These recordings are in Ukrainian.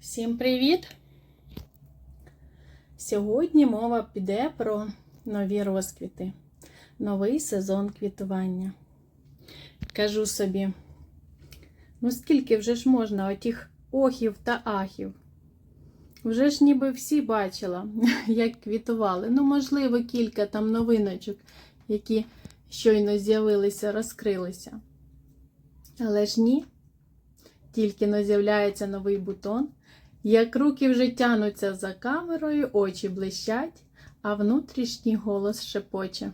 Всім привіт! Сьогодні мова піде про нові розквіти, новий сезон квітування. Кажу собі, ну скільки вже ж можна отіх охів та ахів? Вже ж ніби всі бачила, як квітували. Ну, можливо, кілька там новиночок, які щойно з'явилися, розкрилися. Але ж ні. Тільки но з'являється новий бутон, як руки вже тянуться за камерою, очі блищать, а внутрішній голос шепоче.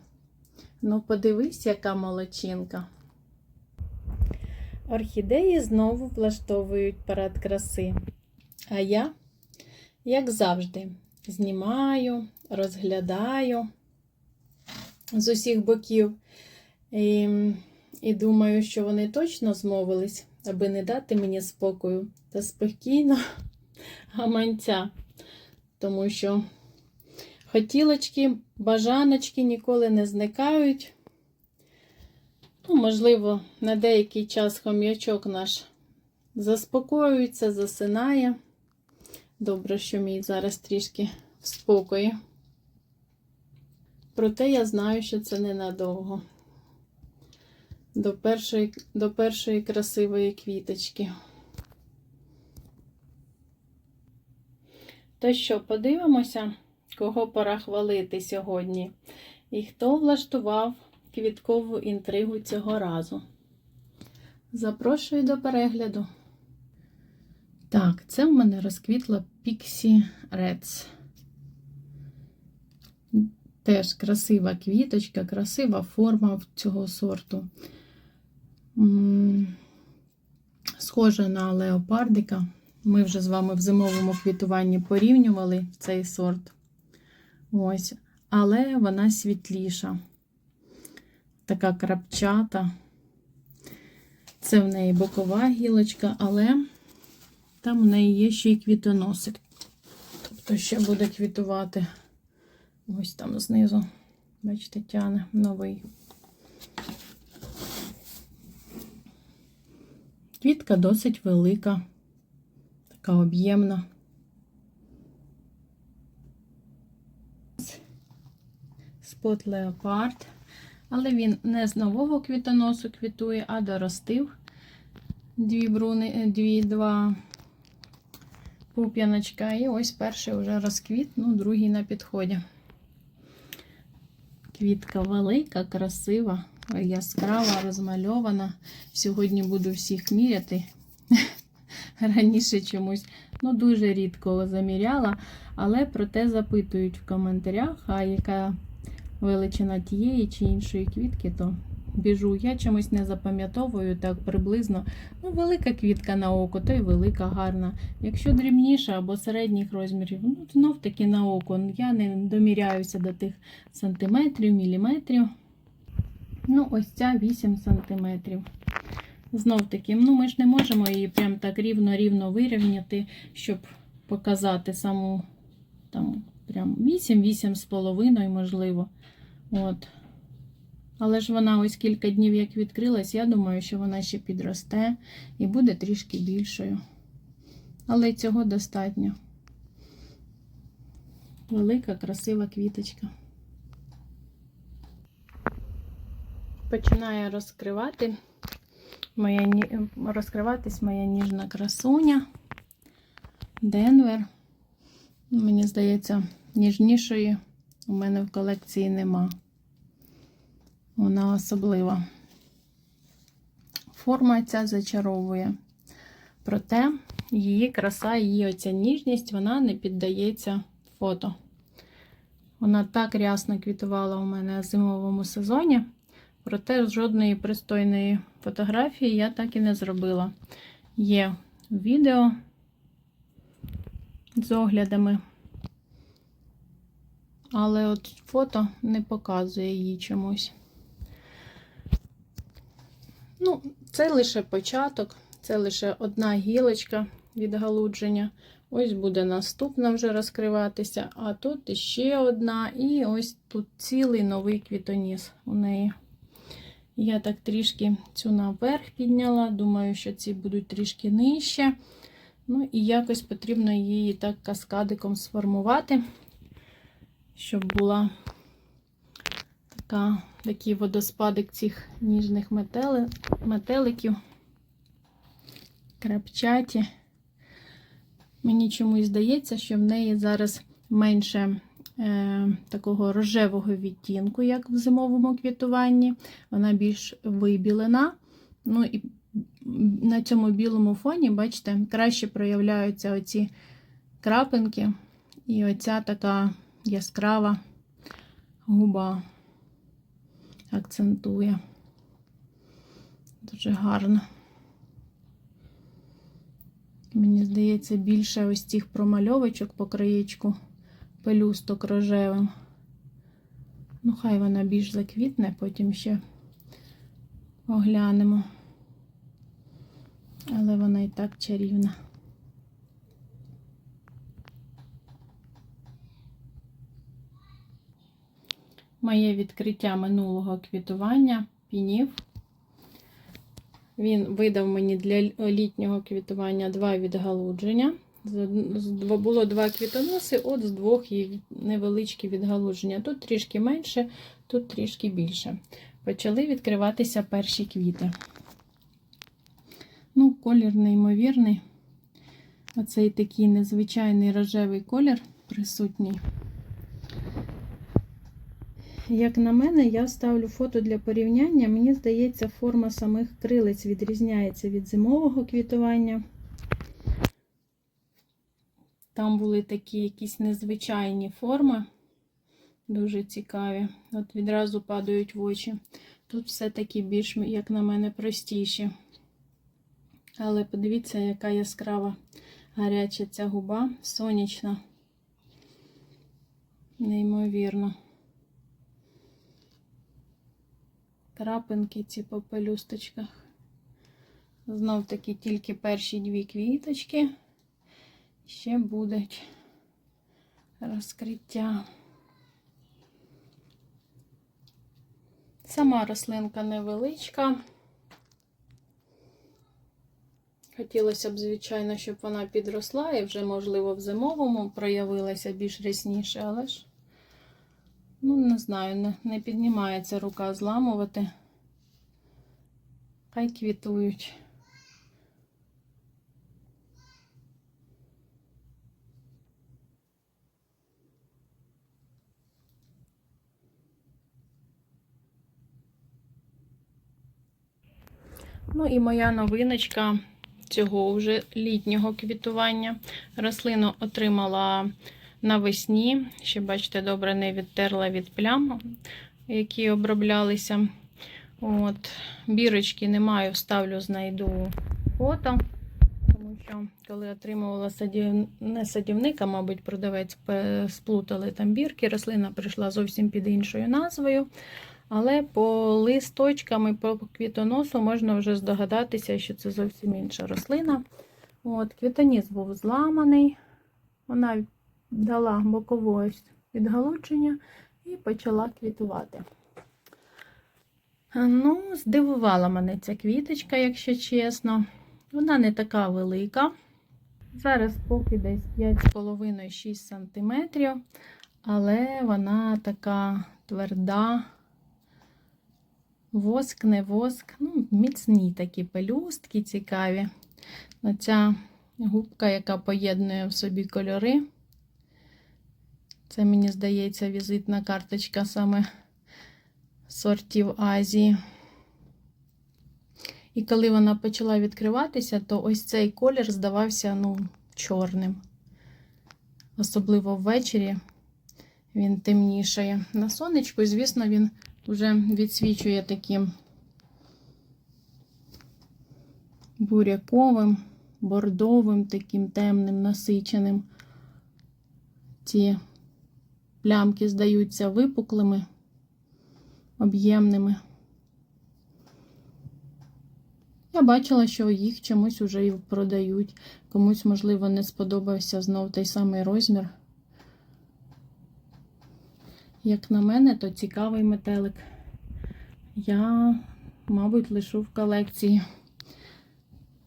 Ну, подивись, яка молодчинка. Орхідеї знову влаштовують парад краси. А я, як завжди, знімаю, розглядаю з усіх боків і, і думаю, що вони точно змовились аби не дати мені спокою та спокійно гаманця. Тому що хотілочки, бажаночки ніколи не зникають. Ну, можливо, на деякий час хом'ячок наш заспокоюється, засинає. Добре, що мій зараз трішки в спокої. Проте я знаю, що це ненадовго до першої, до першої красивої квіточки. То що, подивимося, кого пора хвалити сьогодні, і хто влаштував квіткову інтригу цього разу. Запрошую до перегляду. Так, це в мене розквітла Pixie Reds. Теж красива квіточка, красива форма цього сорту. Схожа на леопардика. Ми вже з вами в зимовому квітуванні порівнювали цей сорт. Ось. Але вона світліша, така крапчата. Це в неї бокова гілочка, але там у неї є ще й квітоносик. Тобто ще буде квітувати ось там знизу. Бачите, тяне новий. Квітка досить велика, така об'ємна. Спот леопард, але він не з нового квітоносу квітує, а доростив дві бруни, дві, два пуп'яночка. І ось перший вже розквіт, ну, другий на підході. Квітка велика, красива яскрава, розмальована. Сьогодні буду всіх міряти. Раніше чомусь, ну, дуже рідко заміряла, але проте запитують в коментарях, а яка величина тієї чи іншої квітки, то біжу. Я чомусь не запам'ятовую так приблизно. Ну, велика квітка на око, то й велика, гарна. Якщо дрібніша або середніх розмірів, ну, знов таки на око. Я не доміряюся до тих сантиметрів, міліметрів. Ну, ось ця 8 см. Знов таки, ну ми ж не можемо її прям так рівно-рівно вирівняти, щоб показати саму там прям 8-8,5, можливо. От. Але ж вона ось кілька днів як відкрилась, я думаю, що вона ще підросте і буде трішки більшою. Але цього достатньо. Велика, красива квіточка. Починає розкривати моя, розкриватись моя ніжна красуня. Денвер. Мені здається, ніжнішої у мене в колекції нема. Вона особлива. Форма ця зачаровує. Проте її краса, її оця ніжність, вона не піддається фото. Вона так рясно квітувала у мене в зимовому сезоні. Проте жодної пристойної фотографії я так і не зробила. Є відео з оглядами, але от фото не показує її чомусь. Ну, це лише початок, це лише одна гілочка від галудження. Ось буде наступна вже розкриватися, а тут ще одна, і ось тут цілий новий квітоніс у неї. Я так трішки цю наверх підняла. Думаю, що ці будуть трішки нижче. Ну і якось потрібно її так каскадиком сформувати, щоб була така, такий водоспадик цих ніжних метели, метеликів, крапчаті. Мені чомусь здається, що в неї зараз менше такого рожевого відтінку, як в зимовому квітуванні. Вона більш вибілена. Ну і на цьому білому фоні, бачите, краще проявляються оці крапинки і оця така яскрава губа акцентує. Дуже гарно. Мені здається, більше ось цих промальовочок по краєчку пелюсток рожевим. Ну, хай вона більш заквітне, потім ще оглянемо. Але вона і так чарівна. Моє відкриття минулого квітування пінів. Він видав мені для літнього квітування два відгалудження. Було два квітоноси, от з двох є невеличкі відгалудження. Тут трішки менше, тут трішки більше. Почали відкриватися перші квіти. Ну, колір неймовірний. Оцей такий незвичайний рожевий колір присутній. Як на мене, я ставлю фото для порівняння. Мені здається, форма самих крилиць відрізняється від зимового квітування. Там були такі якісь незвичайні форми, дуже цікаві. От відразу падають в очі. Тут все-таки більш, як на мене, простіші. Але подивіться, яка яскрава гаряча ця губа, сонячна. Неймовірно. Крапинки ці по пелюсточках. Знов таки тільки перші дві квіточки. Ще будуть розкриття. Сама рослинка невеличка. Хотілося б, звичайно, щоб вона підросла і вже, можливо, в зимовому проявилася більш рясніше, але ж, ну, не знаю, не, не піднімається рука зламувати. Хай квітують. Ну і моя новиночка цього вже літнього квітування. Рослину отримала навесні. Ще, бачите, добре не відтерла від плям, які оброблялися. От, Бірочки не маю, вставлю, знайду фото. Тому що, коли отримувала садів... не садівник, а, мабуть, продавець сплутали там бірки. Рослина прийшла зовсім під іншою назвою. Але по листочкам і по квітоносу можна вже здогадатися, що це зовсім інша рослина. От, Квітоніс був зламаний, вона дала бокове відгалудження і почала квітувати. Ну, здивувала мене ця квіточка, якщо чесно. Вона не така велика. Зараз поки десь 5,5-6 см, але вона така тверда. Воск, не воск, ну, міцні такі пелюстки цікаві. Оця губка, яка поєднує в собі кольори. Це, мені здається, візитна карточка саме сортів Азії. І коли вона почала відкриватися, то ось цей колір здавався ну, чорним. Особливо ввечері він темнішає. На сонечку, звісно, він вже відсвічує таким буряковим, бордовим, таким темним, насиченим. Ці плямки здаються випуклими, об'ємними. Я бачила, що їх чомусь вже і продають. Комусь, можливо, не сподобався знов той самий розмір. Як на мене, то цікавий метелик. Я, мабуть, лишу в колекції.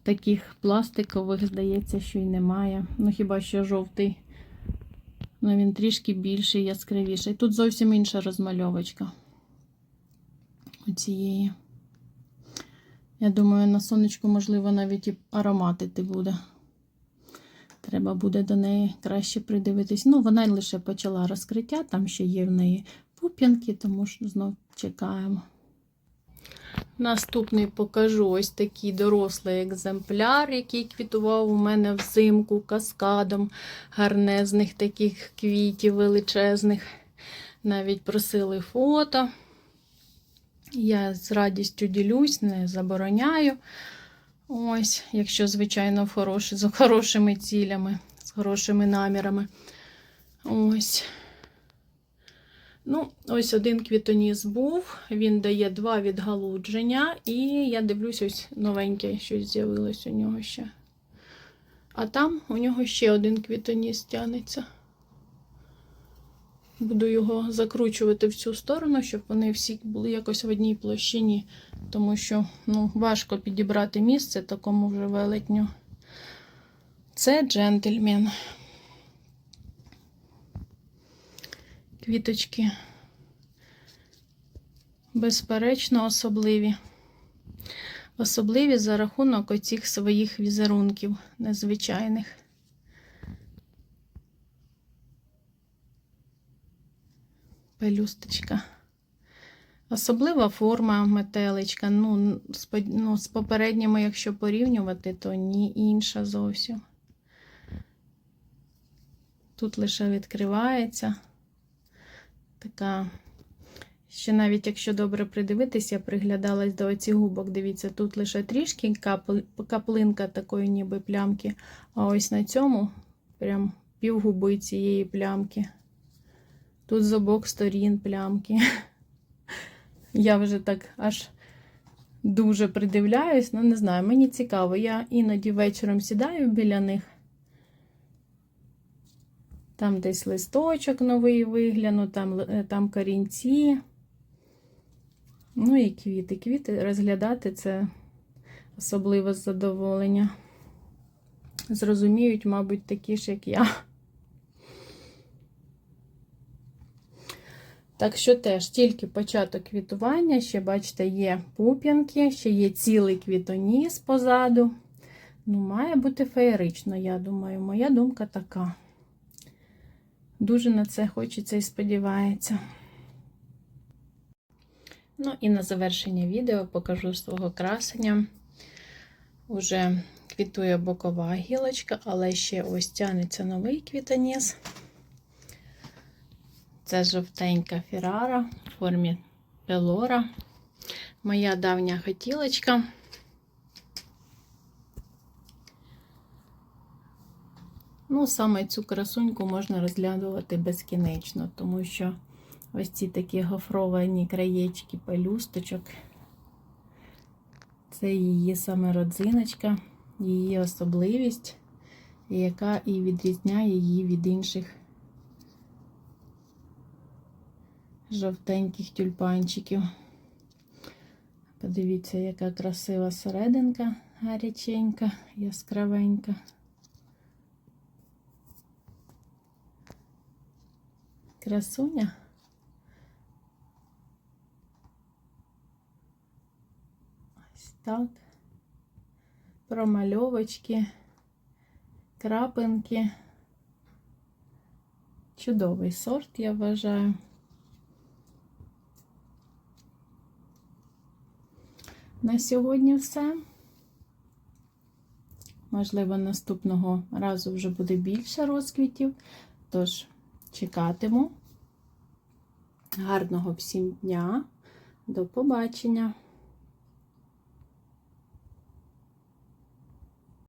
таких пластикових, здається, що й немає. Ну, хіба що жовтий. Ну, він трішки більший, яскравіший. Тут зовсім інша розмальовочка. У цієї. Я думаю, на сонечку, можливо, навіть і ароматити буде. Треба буде до неї краще придивитись. Ну, вона лише почала розкриття, там ще є в неї пуп'янки, тому що знов чекаємо. Наступний покажу ось такий дорослий екземпляр, який квітував у мене взимку каскадом гарнезних таких квітів величезних. Навіть просили фото. Я з радістю ділюсь, не забороняю. Ось, якщо, звичайно, хороші, з хорошими цілями, з хорошими намірами. Ось. Ну, ось один квітоніс був, він дає два відгалудження, і я дивлюсь, ось новеньке щось з'явилось у нього ще. А там у нього ще один квітоніс тягнеться. Буду його закручувати в цю сторону, щоб вони всі були якось в одній площині, тому що ну, важко підібрати місце такому вже велетню. Це джентльмен. Квіточки безперечно особливі. Особливі за рахунок оцих своїх візерунків незвичайних. Пелюсточка. Особлива форма метеличка. Ну, ну, з попередніми, якщо порівнювати, то ні інша зовсім. Тут лише відкривається. Така. Ще навіть якщо добре придивитися, я приглядалась до оцих губок. Дивіться, тут лише трішки каплинка такої ніби плямки. А ось на цьому прям півгуби цієї плямки. Тут з обох сторін плямки. Я вже так аж дуже придивляюсь, ну не знаю, мені цікаво. Я іноді вечором сідаю біля них. Там десь листочок новий вигляну, там, е, там корінці. Ну і квіти. Квіти розглядати це особливе задоволення. Зрозуміють, мабуть, такі ж, як я. Так що теж тільки початок квітування, ще, бачите, є пуп'янки, ще є цілий квітоніс позаду. Ну, має бути феєрично, я думаю. Моя думка така. Дуже на це хочеться і сподівається. Ну і на завершення відео покажу свого красення. Уже квітує бокова гілочка, але ще ось тянеться новий квітоніс. Це жовтенька фірара в формі пелора. Моя давня хотілочка. Ну, саме цю красуньку можна розглядувати безкінечно, тому що ось ці такі гофровані краєчки пелюсточок. Це її саме родзиночка, її особливість, яка і відрізняє її від інших жовтеньких тюльпанчиків. Подивіться, яка красива серединка, гаряченька, яскравенька. Красуня. Ось так. Промальовочки, крапинки. Чудовий сорт, я вважаю. На сьогодні все. Можливо, наступного разу вже буде більше розквітів. Тож, чекатиму. Гарного всім дня. До побачення!